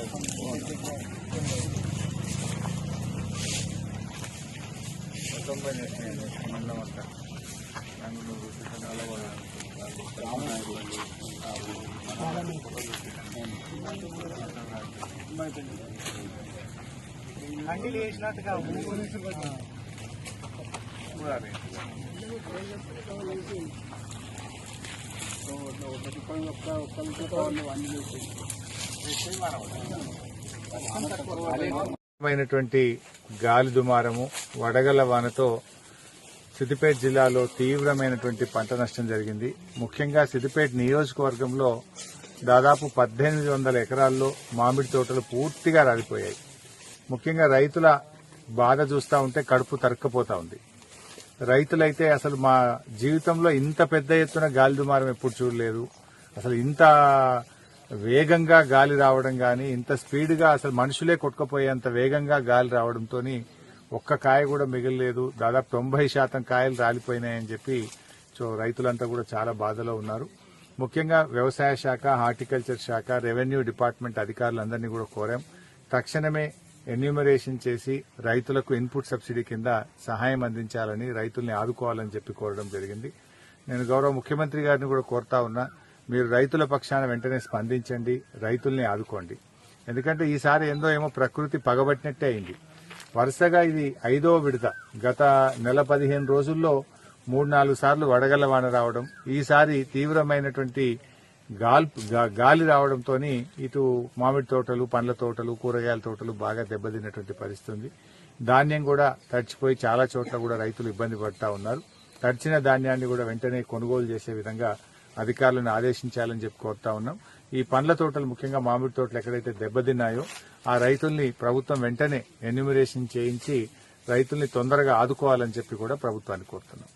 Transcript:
పంతొమ్మిది మండలం అంతా బెంగళూరు కంటిలు వేసినట్టుగా చూడాలి ఒక్కరికి ఒక్క ఒక్కరితో అన్ని వేసి మైనటువంటి గాలి దుమారము వడగల వానతో సిద్దిపేట జిల్లాలో తీవ్రమైనటువంటి పంట నష్టం జరిగింది. ముఖ్యంగా సిద్దిపేట నియోజకవర్గంలో దాదాపు పద్దెనిమిది వందల ఎకరాల్లో మామిడి తోటలు పూర్తిగా రాలిపోయాయి. ముఖ్యంగా రైతుల బాధ చూస్తా ఉంటే కడుపు తరక్కపోతా ఉంది. రైతులైతే అసలు మా జీవితంలో ఇంత పెద్ద ఎత్తున గాలి దుమారం ఎప్పుడు చూడలేదు. అసలు ఇంత వేగంగా గాలి రావడం గాని ఇంత స్పీడ్గా అసలు మనుషులే కొట్టుకుపోయేంత వేగంగా గాలి రావడంతో ఒక్క కాయ కూడా మిగలలేదు. దాదాపు తొంభై శాతం కాయలు రాలిపోయినాయని చెప్పి సో రైతులంతా కూడా చాలా బాధలో ఉన్నారు. ముఖ్యంగా వ్యవసాయ శాఖ హార్టికల్చర్ శాఖ రెవెన్యూ డిపార్ట్మెంట్ అధికారులందరినీ కూడా కోరాం. తక్షణమే ఎన్యూమరేషన్ చేసి రైతులకు ఇన్పుట్ సబ్సిడీ కింద సహాయం అందించాలని రైతుల్ని ఆదుకోవాలని చెప్పి కోరడం జరిగింది. నేను గౌరవ ముఖ్యమంత్రి గారిని కూడా కోరుతా ఉన్నా. మీరు రైతుల పక్షాన వెంటనే స్పందించండి రైతుల్ని ఆదుకోండి. ఎందుకంటే ఈసారి ఏందో ఏమో ప్రకృతి పగబట్టినట్టే అయింది. వరుసగా ఇది ఐదో విడత. గత నెల పదిహేను రోజుల్లో మూడు నాలుగు సార్లు వడగళ్ళ వాన రావడం ఈసారి తీవ్రమైనటువంటి గాల్ గాలి రావడంతో ఇటు మామిడి తోటలు పండ్ల తోటలు కూరగాయల తోటలు బాగా దెబ్బతిన్నటువంటి పరిస్థితి ఉంది. ధాన్యం కూడా తడిచిపోయి చాలా చోట్ల కూడా రైతులు ఇబ్బంది పడతా ఉన్నారు. తడిచిన ధాన్యాన్ని కూడా వెంటనే కొనుగోలు చేసే విధంగా అధికారులను ఆదేశించాలని చెప్పి కోరుతా ఉన్నాం. ఈ పండ్ల తోటలు ముఖ్యంగా మామిడి తోటలు ఎక్కడైతే దెబ్బతిన్నాయో ఆ రైతుల్ని ప్రభుత్వం వెంటనే ఎన్యూమరేషన్ చేయించి రైతుల్ని తొందరగా ఆదుకోవాలని చెప్పి కూడా ప్రభుత్వాన్ని కోరుతున్నాం.